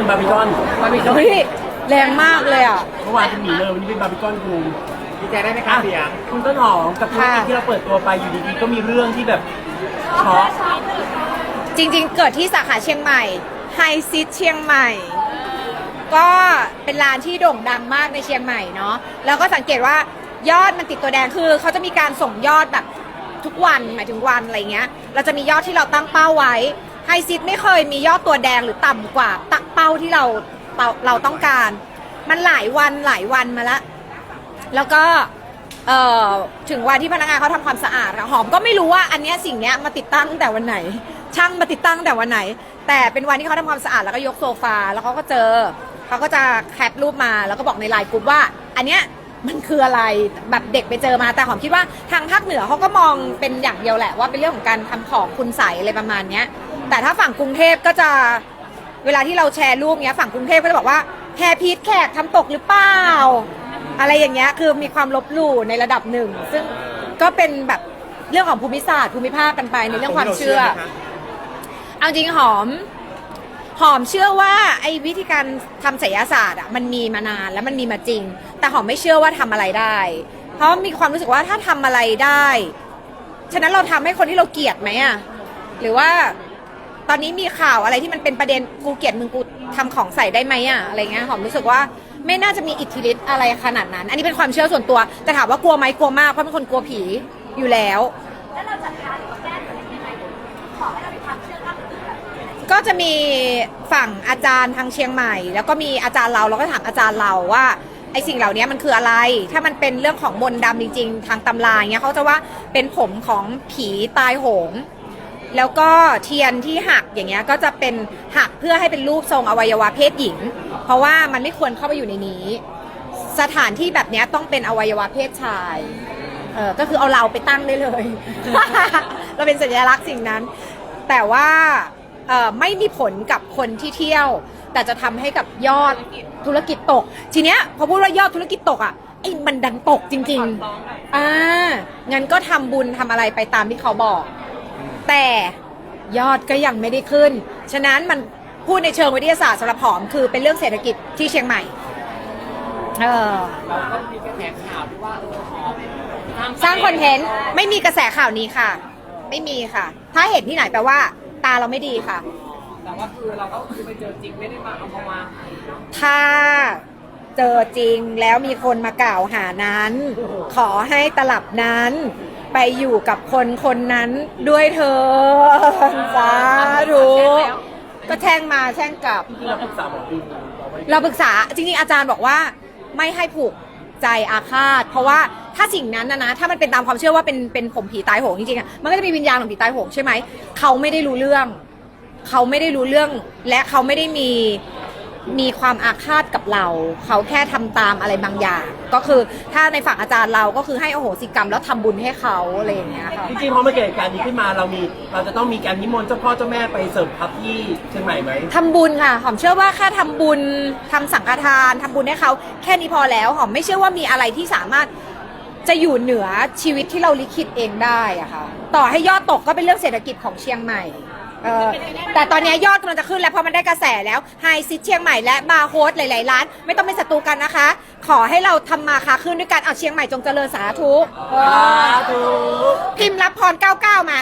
เป็นบาร์บีคอนบาร์บีคอนเฮ้ยแรงมากเลยอะ เมื่อวานเป็นหมีเลยวันนี้เป็นบาร์บีคอนกูดีใจได้ไหมคะเสียงคุณต้นหอมกับธุรกิจค่ะ ที่เราเปิดตัวไปอยู่ดีๆก็มีเรื่องที่แบบช็อกจริงๆ เกิดที่สาขาเชียงใหม่ไฮซิตเชียงใหม่ ก็เป็นร้านที่โด่งดังมากในเชียงใหม่เนาะแล้วก็สังเกตว่ายอดมันติดตัวแดงคือเขาจะมีการส่งยอดแบบทุกวันหมายถึงวันอะไรเงี้ย เราจะมียอดที่เราตั้งเป้าไว้ ไฮซิตไม่เคยมียอดตัวแดงหรือต่ำกว่าตั้งเป้าที่เราเราเราต้องการ มันหลายวันหลายวันมาแล้วแล้วก็เอ่อถึงวันที่พนักงานเขาทำความสะอาดค่ะหอมก็ไม่รู้ว่าอันเนี้ยสิ่งเนี้ยมาติดตั้งตั้งแต่วันไหน ช่างมาติดตั้งแต่วันไหน แต่เป็นวันที่เขาทำความสะอาดแล้วก็ยกโซฟาแล้วเขาก็เจอเขาก็จะแคปรูปมาแล้วก็บอกในไลน์กลุ่มว่า อันเนี้ยมันคืออะไรแบบเด็กไปเจอมาแต่หอมคิดว่าทางภาคเหนือเขาก็มองเป็นอย่างเดียวแหละว่าเป็นเรื่องของการทำของคุณใสอะไรประมาณเนี้ย แต่ถ้าฝั่งกรุงเทพก็จะเวลาที่เราแชร์รูปเนี้ยฝั่งกรุงเทพก็จะบอกว่าแพรพีทแขกทำตกหรือเปล่า อะไรอย่างเงี้ยคือมีความลบหลู่ในระดับหนึ่ง ซึ่งก็เป็นแบบเรื่องของภูมิศาสตร์ภูมิภาคกันไปในเรื่องความเชื่อ เอาจริงหอม หอมเชื่อว่าไอ้วิธีการทำไสยศาสตร์อะมันมีมานานแล้วมันมีมาจริง แต่หอมไม่เชื่อว่าทำอะไรได้ เพราะมีความรู้สึกว่าถ้าทำอะไรได้ ฉะนั้นเราทำให้คนที่เราเกลียดไหมอะหรือว่า ตอนนี้มีข่าวอะไรที่มันเป็นประเด็นกูเกลียดมึงกูทำของใส่ได้ไหมอะอะไรเงี้ยหอมรู้สึกว่าไม่น่าจะมีอิทธิฤทธิ์อะไรขนาดนั้น อันนี้เป็นความเชื่อส่วนตัว แต่ถามว่ากลัวไหมกลัวมากเพราะเป็นคนกลัวผีอยู่แล้วก็จะมีฝั่งอาจารย์ทางเชียงใหม่ แล้วก็มีอาจารย์เราเราก็ถามอาจารย์เราว่าไอสิ่งเหล่านี้มันคืออะไร ถ้ามันเป็นเรื่องของมนต์ดำจริงๆ ทางตำรายเงี้ยเขาจะว่าเป็นผมของผีตายโหง แล้วก็เทียนที่หักอย่างเงี้ยก็จะเป็นหักเพื่อให้เป็นรูปทรงอวัยวะเพศหญิง เพราะว่ามันไม่ควรเข้าไปอยู่ในนี้ สถานที่แบบเนี้ยต้องเป็นอวัยวะเพศชายเออก็คือเอาเราไปตั้งได้เลย เราเป็นสัญลักษณ์สิ่งนั้น แต่ว่าเอ่อไม่มีผลกับคนที่เที่ยว แต่จะทำให้กับยอดธุรกิจตก ทีเนี้ยพอพูดว่ายอดธุรกิจตกอะไอ้มันดันตกจริงๆอ่างั้นก็ทำบุญทำอะไรไปตามที่เขาบอก แต่ยอดก็ยังไม่ได้ขึ้น ฉะนั้นมันพูดในเชิงวิทยาศาสตร์สำหรับหอมคือเป็นเรื่องเศรษฐกิจที่เชียงใหม่ เออ เราก็มีกระแสข่าวที่ว่าเออหอมสร้างคอนเทนต์ไม่มีกระแสข่าวนี้ค่ะ ไม่มีค่ะ ถ้าเห็นที่ไหนแปลว่า ตาเราไม่ดีค่ะ แต่ว่าคือเราก็คือไปเจอจริงไม่ได้มาเอามาวางถ้าเจอจริงแล้วมีคนมากล่าวหานั้น ขอให้ตลับนั้น ไปอยู่กับคนคนนั้นด้วยเธอสาธุก็แช่งมาแช่งกลับ ที่เราปรึกษาหมอดูเอาไว้เราปรึกษาจริงๆอาจารย์บอกว่าไม่ให้ผูกใจอาฆาต เพราะว่าถ้าสิ่งนั้นนะนะถ้ามันเป็นตามความเชื่อว่าเป็นเป็นผมผีตายโหงจริงๆอะมันก็จะมีวิญญาณของผีตายโหงใช่ไหมเขาไม่ได้รู้เรื่อง เขาไม่ได้รู้เรื่อง และเขาไม่ได้มี มีความอาฆาตกับเรา เขาแค่ทำตามอะไรบางอย่าง ก็คือถ้าในฝั่งอาจารย์เราก็คือให้อโหสิกรรมแล้วทำบุญให้เขาอะไรอย่างเงี้ยค่ะจริงๆพอมาเกิดเหตุการณ์นี้ขึ้นมาเรามีเราจะต้องมีการนิมนต์เจ้าพ่อเจ้าแม่ไปเสริมทัพที่เชียงใหม่ไหมทำบุญค่ะหอมเชื่อว่าแค่ทำบุญทำสังฆทานทำบุญให้เขาแค่นี้พอแล้วหอมไม่เชื่อว่ามีอะไรที่สามารถจะอยู่เหนือชีวิตที่เราลิขิตเองได้อะค่ะต่อให้ยอดตกก็เป็นเรื่องเศรษฐกิจของเชียงใหม่ เออแต่ตอนนี้ยอดกำลังจะขึ้นแล้วเพราะมันได้กระแสแล้วไฮซิตเชียงใหม่และบาร์โฮสหลาย ๆ ร้าน ไม่ต้องเป็นศัตรูกันนะคะ ขอให้เราทำมาค้าขึ้นด้วยกันเอาเชียงใหม่จงเจริญสาธุเออพิมพ์รับพร 99 มา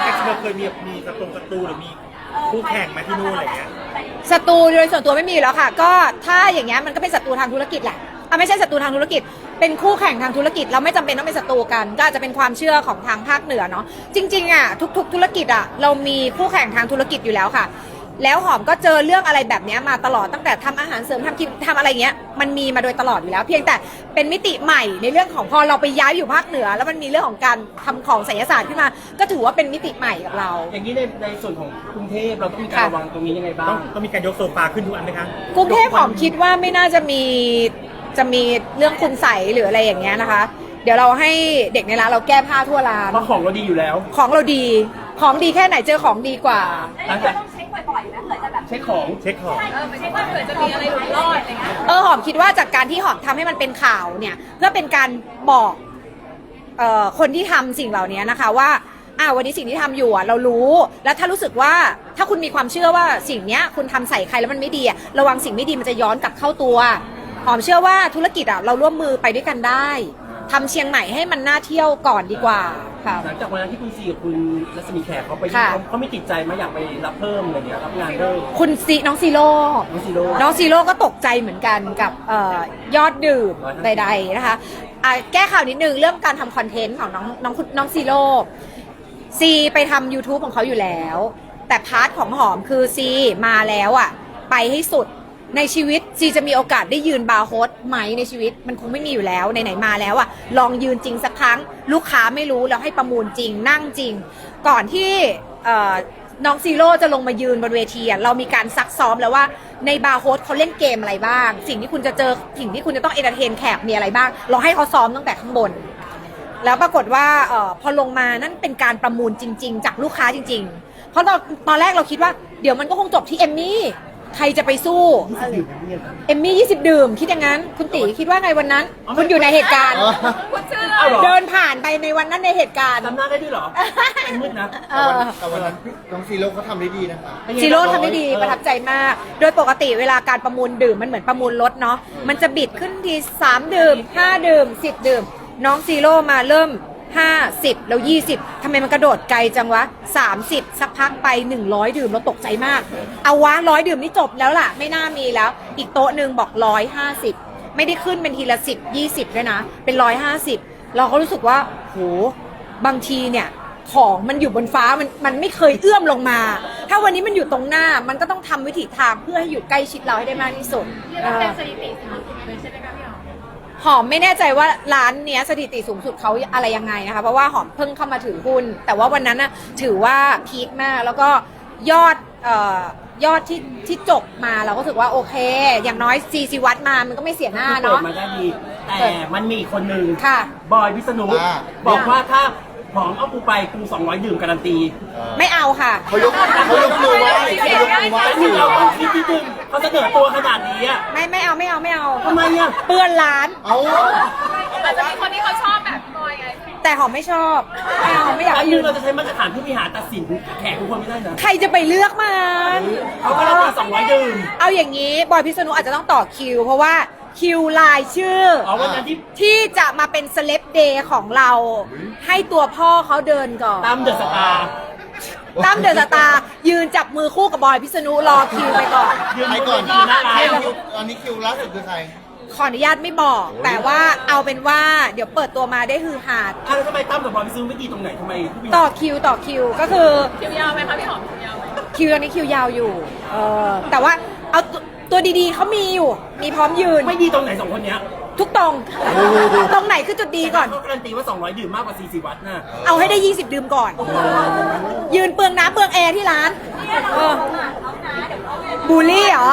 แต่เธอเคยมีมีศัตรูศัตรูหรือมีคู่แข่งไหมที่นู่นอะไรเงี้ยศัตรูโดยส่วนตัวไม่มีอยู่แล้วค่ะ ก็ถ้าอย่างเงี้ยมันก็เป็นศัตรูทางธุรกิจแหละอะไม่ใช่ศัตรูทางธุรกิจ เป็นคู่แข่งทางธุรกิจเราไม่จำเป็นต้องเป็นศัตรูกัน ก็อาจจะเป็นความเชื่อของทางภาคเหนือเนาะจริงๆอะทุก ๆ ธุรกิจอะเรามีคู่แข่งทางธุรกิจอยู่แล้วค่ะ แล้วหอมก็เจอเรื่องอะไรแบบเนี้ยมาตลอดตั้งแต่ทำอาหารเสริมทำคลิปทำอะไรเงี้ยมันมีมาโดยตลอดอยู่แล้ว เพียงแต่เป็นมิติใหม่ในเรื่องของพอเราไปย้ายอยู่ภาคเหนือ แล้วมันมีเรื่องของการทำของไสยศาสตร์ขึ้นมา ก็ถือว่าเป็นมิติใหม่กับเรา อย่างนี้ในในส่วนของกรุงเทพเราต้องมีการค่ะ ระวังตรงนี้ยังไงบ้าต้องงต้องมีการยกโซฟาขึ้นทุกอันไหมคะกรุงเทพหอมคิดว่าไม่น่าจะมี จะมีเรื่องคุณใสยหรืออะไรอย่างเงี้ยนะคะ เดี๋ยวเราให้เด็กในร้านเราแก้ผ้าทั่วร้าน เพราะของเราดีอยู่แล้ว ของเราดี ของดีแค่ไหนเจอของดีกว่าหลังจากเช็คของ เช็คของเออหอมคิดว่าจากการที่หอมทำให้มันเป็นข่าวเนี่ย เพื่อเป็นการบอกเอ่อคนที่ทำสิ่งเหล่านี้นะคะว่าอ่าวันนี้สิ่งที่ทำอยู่อะเรารู้ แล้วถ้ารู้สึกว่าถ้าคุณมีความเชื่อว่าสิ่งเนี้ยคุณทำใส่ใครแล้วมันไม่ดีอะระวังสิ่งไม่ดีมันจะย้อนกลับเข้าตัว หอมเชื่อว่าธุรกิจอะเราร่วมมือไปด้วยกันได้ทำเชียงใหม่ให้มันน่าเที่ยวก่อนดีกว่าค่ะ หลังจากวันนั้นที่คุณซีกับคุณรัศมีแขกเขาไปค่ะ เขาเขาไม่ติดใจไหมาอยากไปรับเพิ่มอะไรเงี้ยรับงานเพิ่มคุณซีน้องซีโร่ น้องซีโร่ น้องซีโร่ก็ตกใจเหมือนกันกับเออยอดดื่มใดๆนะคะอะแก้ข่าวนิดนึงเรื่องการทำคอนเทนต์ของน้องน้องคุณน้องซีโร่ซีไปทำ YouTube ของเขาอยู่แล้ว แต่พาร์ทของหอมคือซีมาแล้วอะ ไปให้สุด ในชีวิตซีจะมีโอกาสได้ยืนบาร์โฮสไหมในชีวิตมันคงไม่มีอยู่แล้วไหนๆมาแล้วอะลองยืนจริงสักครั้ง ลูกค้าไม่รู้แล้วให้ประมูลจริงนั่งจริง ก่อนที่เอ่อน้องซีโร่จะลงมายืนบนเวทีอะเรามีการซักซ้อมแล้วว่าในบาร์โฮสเขาเล่นเกมอะไรบ้าง สิ่งที่คุณจะเจอสิ่งที่คุณจะต้องเอนเตอร์เทนแขกมีอะไรบ้าง เราให้เขาซ้อมตั้งแต่ข้างบน แล้วปรากฏว่าเออพอลงมานั่นเป็นการประมูลจริง ๆ จากลูกค้าจริง ๆ เพราะตอนตอนแรกเราคิดว่าเดี๋ยวมันก็คงจบที่เอมมี่ ใครจะไปสู้ดื่มเนี่ยเอมมี่ 20 ดื่ม คิดอย่างนั้น คุณตีคิดว่าไงวันนั้น คุณอยู่ในเหตุการณ์ คุณชื่อเอาเหรอเดินผ่านไปในวันนั้นในเหตุการณ์จำหน้าได้ด้วยเหรอเป็นมืดนะ เอแต่อวันแต่วันนั้นพี่น้องซีโร่เขาทำได้ดีนะคะเป็นไงซีโร่บ้างทำได้ดีประทับใจมาก โดยปกติเวลาการประมูลดื่มมันเหมือนประมูลรถเนาะ มันจะบิดขึ้นที 3 ดื่ม 5 ดื่ม 10 ดื่ม น้องซีโร่มาเริ่ม 50 แล้ว 20 ทำไมมันกระโดดไกลจังวะ 30 สักพักไป 100 ดื่มเราตกใจมาก เอาวะร้อยดื่มนี่จบแล้วล่ะ ไม่น่ามีแล้ว อีกโต๊ะหนึ่งบอก 150 ไม่ได้ขึ้นเป็นทีละ 10 20ด้วยนะ เป็น 150 เราก็รู้สึกว่าโหบางทีเนี่ยของมันอยู่บนฟ้ามันมันไม่เคยเอื้อมลงมา ถ้าวันนี้มันอยู่ตรงหน้ามันก็ต้องทำวิถีทางเพื่อให้อยู่ใกล้ชิดเราให้ได้มากที่สุดเออสถิติสูงสุดเลยใช่ไหม หอมหอมไม่แน่ใจว่าร้านเนี้ยสถิติสูงสุดเขาอะไรยังไงนะคะ เพราะว่าหอมเพิ่งเข้ามาถือหุ้น แต่ว่าวันนั้นน่ะถือว่าพีคมาก แล้วก็ยอดเอ่อยอดที่ที่จบมาเราก็รู้สึกว่าโอเค อย่างน้อยซีซีวัดมามันก็ไม่เสียหน้าเปิดเนาะมาได้ดี แต่มันมีอีกคนหนึ่งค่ะ บอยพิษณุอ่า บอกว่าถ้าหอมเอากูไปกู200ดื่มการันตีไม่เอาค่ะ เขายกเขายกมือไหว้เขายกมือไหว้ แต่ที่เราต้องคิดนิดนึง เขาเสนอตัวขนาดนี้อะไม่ไม่เอาไม่เอาไม่เอาทำไมอะเปื้อนร้าน เอาแต่จะมีคนที่เขาชอบแบบบอยไงแต่หอมไม่ชอบไม่เอาไม่อยากอันยืนึงนเราจะใช้มาตรฐานผู้บริหารตัดสินแขกทุกคนไม่ได้นะใครจะไปเลือกมันเขาการันตี200ดื่มเอาอย่างนี้บอยพิษณุอาจจะต้องต่อคิว เพราะว่าคิวลายชื่ออ๋อวันนั้นที่ที่จะมาเป็นเซเลบเดย์ของเรา ให้ตัวพ่อเขาเดินก่อน ตามเดอะสตาร์ ตั้มเดอะสตาร์ยืนจับมือคู่กับบอยพิษณุรอคิวไปก่อนยืนใครบก่อนนเวทีหน้าร้าใครนคิวอันนี้คิวล่าสุดคือใครขออนุญาตไม่บอก แต่ว่าเอาเป็นว่าเดี๋ยวเปิดตัวมาได้ฮือฮาอะแล้วทำไมตั้มกับบอยพิษณุไม่ดีตรงไหนทำไมผู้บริหารต่อคิวต่อคิวก็คือ คิวยาวไหมคะพี่หอมคิวยาวไหมคิวตอนนี้คิวยาวอยู่ เออแต่ว่าเอาตัวตัวดีๆเขามีอยู่ มีพร้อมยืน ไม่ดีตรงไหนสองคนเนี้ย ทุกตรง ตรงไหนคือจุดดีก่อน เขาการันตีว่า 200 ดื่มมากกว่า 40 วัตต์น่ะเอาให้ได้ 20 ดื่มก่อน ยืนเปลืองน้ำเปลืองแอร์ที่ร้านเออบูลลี่เหรอ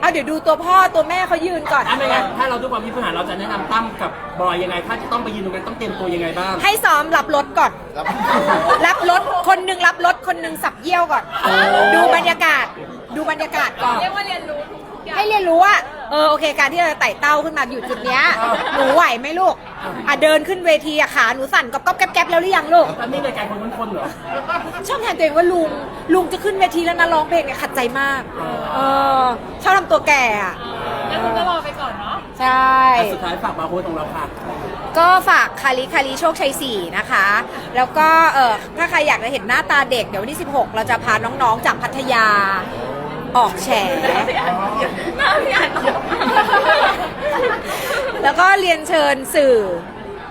เอาเดี๋ยวดูตัวพ่อตัวแม่เขายืนก่อน อะไม่งั้นถ้าเราด้วยความที่ผู้บริหารเราจะแนะนำตั้มกับบอยยังไง ถ้าจะต้องไปยืนตรงนั้นต้องเตรียมตัวยังไงบ้าง ให้ซ้อมรับรถก่อน รับรับรถคนหนึ่งรับรถคนหนึ่งสับเยี่ยวก่อน ดูบรรยากาศ ดูบรรยากาศก่อน เรียกว่าเรียนรู้ทุกทุกอย่างให้เรียนรู้ว่า เออโอเค การที่เราจะไต่เต้าขึ้นมาอยู่จุดเนี้ยหนูไหวไหมลูกอะเดินขึ้นเวทีอะขาหนูสั่นก๊อบก๊อบแก๊บแก๊บแล้วหรือยังลูกตั้มนี่รายการคนคนๆเหรอชอบแทนตัวเองว่าลุงลุงจะขึ้นเวทีแล้วนะร้องเพลงเนี่ยขัดใจมาก เออชอบทำตัวแก่อะงั้นคุณก็รอไปก่อนเนาะใช่อะสุดท้ายฝากบาร์โค้ดของเราค่ะก็ฝากคาริคาริโชคชัย4นะคะ แล้วก็เออถ้าใครอยากจะเห็นหน้าตาเด็กเดี๋ยววันที่ 16 เราจะพาน้องๆจากพัทยา ออกแฉหน้าพี่อันเยอะมากแล้วก็เรียนเชิญสื่อ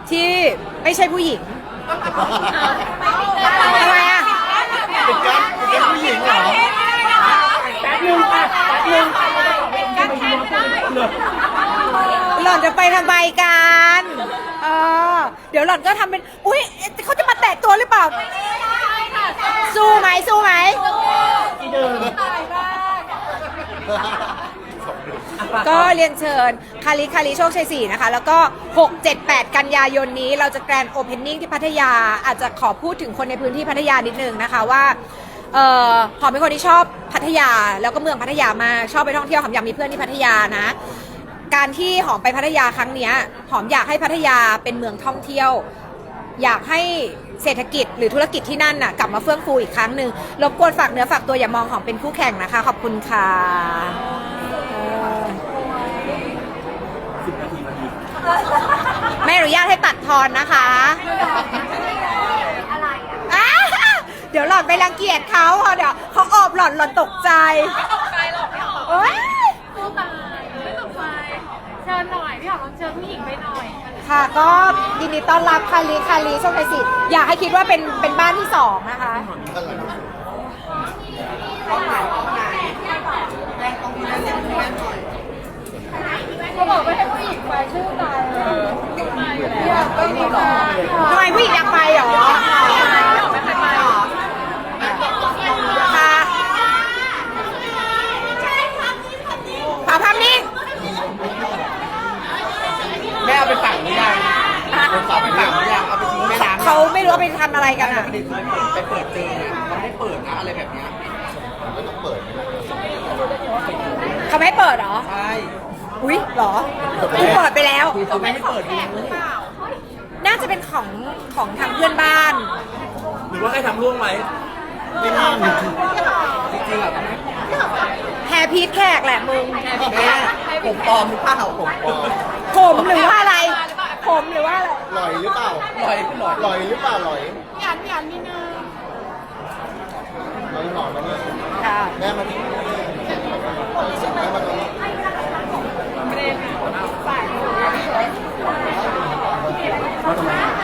ที่ไม่ใช่ผู้หญิงทำไมอะ เป็นการเป็นการผู้หญิงเหรอแป๊บนึงค่ะแป๊บนึงจะไปยืนรอตัวเลยหล่อนจะไปทำไมกันเออเดี๋ยวหล่อนก็ทำเป็น อุ้ยเขาจะมาแตะตัวหรือเปล่า สู้ไหมสู้ไหม ที่เดิม ก็เรียนเชิญคาริคาริโชคชัย4นะคะ แล้วก็ 6 7 8 กันยายนนี้เราจะแกรนโอเพนนิ่งที่พัทยาอาจจะขอพูดถึงคนในพื้นที่พัทยานิดนึงนะคะว่าเอ่อหอมเป็นคนที่ชอบพัทยาแล้วก็เมืองพัทยามากชอบไปท่องเที่ยวหอมอยากมีเพื่อนที่พัทยานะ การที่หอมไปพัทยาครั้งเนี้ยหอมอยากให้พัทยาเป็นเมืองท่องเที่ยว อยากให้ เศรษฐกิจหรือธุรกิจที่นั่นน่ะกลับมาเฟื่องฟูอีกครั้งหนึ่งรบกวนฝากเนื้อฝากตัวอย่ามองของเป็นคู่แข่งนะคะ ขอบคุณค่ะเออสิบนาทีนาทีไม่อนุญาตให้ตัดทอนนะคะอ่าเดี๋ยวหล่อนไปรังเกียจเขาเดี๋ยวเขาออบหล่อนหล่อนตกใจตกใจหรอกพี่หอมโอ๊ยสู้ตายไม่ตกใจเชิญหน่อย พี่หอมลองเชิญผู้หญิงไปหน่อย ค่ะ ก็ยินดีต้อนรับคารีคารีโชคชัยสิทธิ์อยากให้คิดว่าเป็นเป็นบ้านที่สองนะคะบอกไม่ให้ผู้หญิงไปชื่อตายเลยอยากไปดีค่ะ ทำไมผู้หญิงอยากไปเหรอ ไม่เคยไป ค่ะขอภาพนิ่ง แม่เอาไปฝังหรือยังเอาไปฝังหรือยังเอาไปทิ้งแม่น้ำ เขาไม่รู้ว่าไปทำอะไรกันอะไปเปิดเจอเนี่ยเขาไม่เปิดนะอะไรแบบเนี้ยไม่ต้องเปิดเขาไม่ให้เปิดเหรอ ใช่อุ้ยเหรอกูเปิดไปแล้ว เขาไม่ให้เปิดดูน่าจะเป็นของของทางเพื่อนบ้าน หรือว่าใครทำร่วงไว้ไม่น่ามีจริงๆอะแฮร์พีทแขกแหละมึงแม่ผมปลอมหรือเปล่าผมปลอมผมหรือว่าอะไร มหรือว่าอะไรลอยหรือเปล่าลอยลอยลอยหรือเปล่าลอยพี่อันพี่อันนิดนึงหลอยหอมนะเลยค่ะแม่มาดีแม่มาตรงนี้มาตรง